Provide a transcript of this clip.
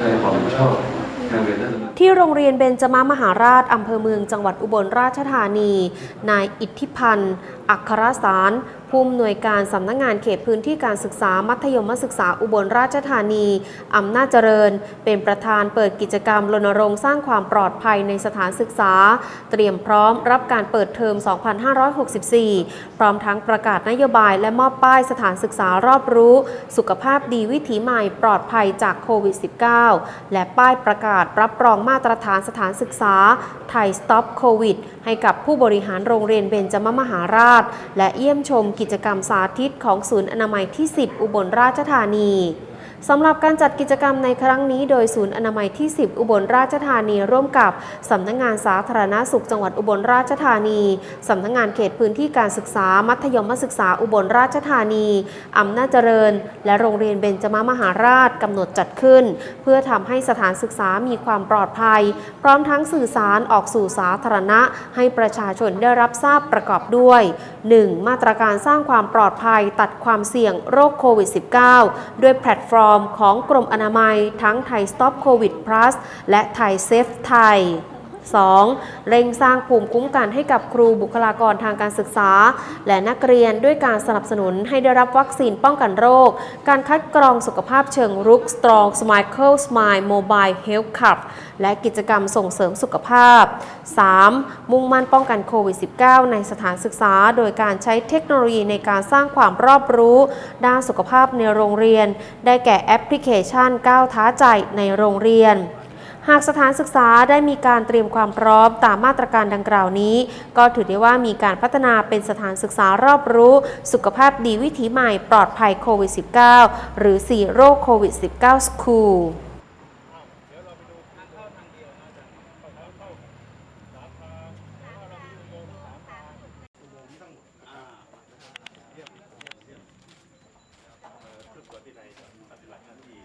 ได้ความชอบให้โรงเรียนด้ดำเนินที่โรงเรียนเบญจมามหาราช อำเภอเมืองจังหวัดอุบลราชธานี นายอิทธิพันธ์ อัครสาร ผู้อำนวยการสำนักงานเขตพื้นที่การศึกษามัธยมศึกษาอุบลราชธานี อำนาจเจริญ เป็นประธานเปิดกิจกรรมรณรงค์สร้างความปลอดภัยในสถานศึกษา เตรียมพร้อมรับการเปิดเทอม 2564 พร้อมทั้งประกาศนโยบายและมอบป้ายสถานศึกษารอบรู้ สุขภาพดีวิถีใหม่ปลอดภัยจากโควิด -19 และป้ายประกาศรับรองมาตรฐานสถานศึกษาไทยสต็อปโควิดให้กับผู้บริหารโรงเรียนเบญจมมหาราช และเยี่ยมชมกิจกรรมสาธิตของศูนย์อนามัยที่ 10 อุบลราชธานี สำหรับการจัดกิจกรรมในครั้งนี้โดยศูนย์อนามัยที่ 10 อุบลราชธานีร่วมกับสำนักงงานสาธารณสุขจังหวัดอุบลราชธานีสำนักงงานเขตพื้นที่การศึกษามัธยมศึกษาอุบลราชธานีอำนาจเจริญ และโรงเรียนเบญจมามหาราชกำหนดจัดขึ้น เพื่อทำให้สถานศึกษามีความปลอดภัย พร้อมทั้งสื่อสารออกสู่สาธารณะ ให้ประชาชนได้รับทราบประกอบด้วย 1. มาตรการสร้างความปลอดภัย ตัดความเสี่ยงโรคโควิด -19 ด้วยแพลตฟอร์มของกรมอนามัยทั้งไทยสต็อปโควิดพลัสและไทยเซฟไทย 2. เร่งสร้างภูมิคุ้มกันให้กับครูบุคลากรทางการศึกษา และนักเรียนด้วยการสนับสนุนให้ได้รับวัคซีนป้องกันโรค การคัดกรองสุขภาพเชิงรุก Strong Smile Smile Mobile Health Club และกิจกรรมส่งเสริมสุขภาพ 3. มุ่งมั่นป้องกันโควิด -19 ในสถานศึกษา โดยการใช้เทคโนโลยีในการสร้างความรอบรู้ ด้านสุขภาพในโรงเรียน ได้แก่แอปพลิเคชันก้าวท้าใจในโรงเรียน หากสถานศึกษาได้มีการเตรียมความพร้อมตามมาตรการดังกล่าวนี้ ก็ถือได้ว่ามีการพัฒนาเป็นสถานศึกษารอบรู้ สุขภาพดีวิถีใหม่ปลอดภัยโควิด -19 หรือ 4 โรคโควิด -19 School ซึ่งตัวที่ใดปฏิบัติหน้าที่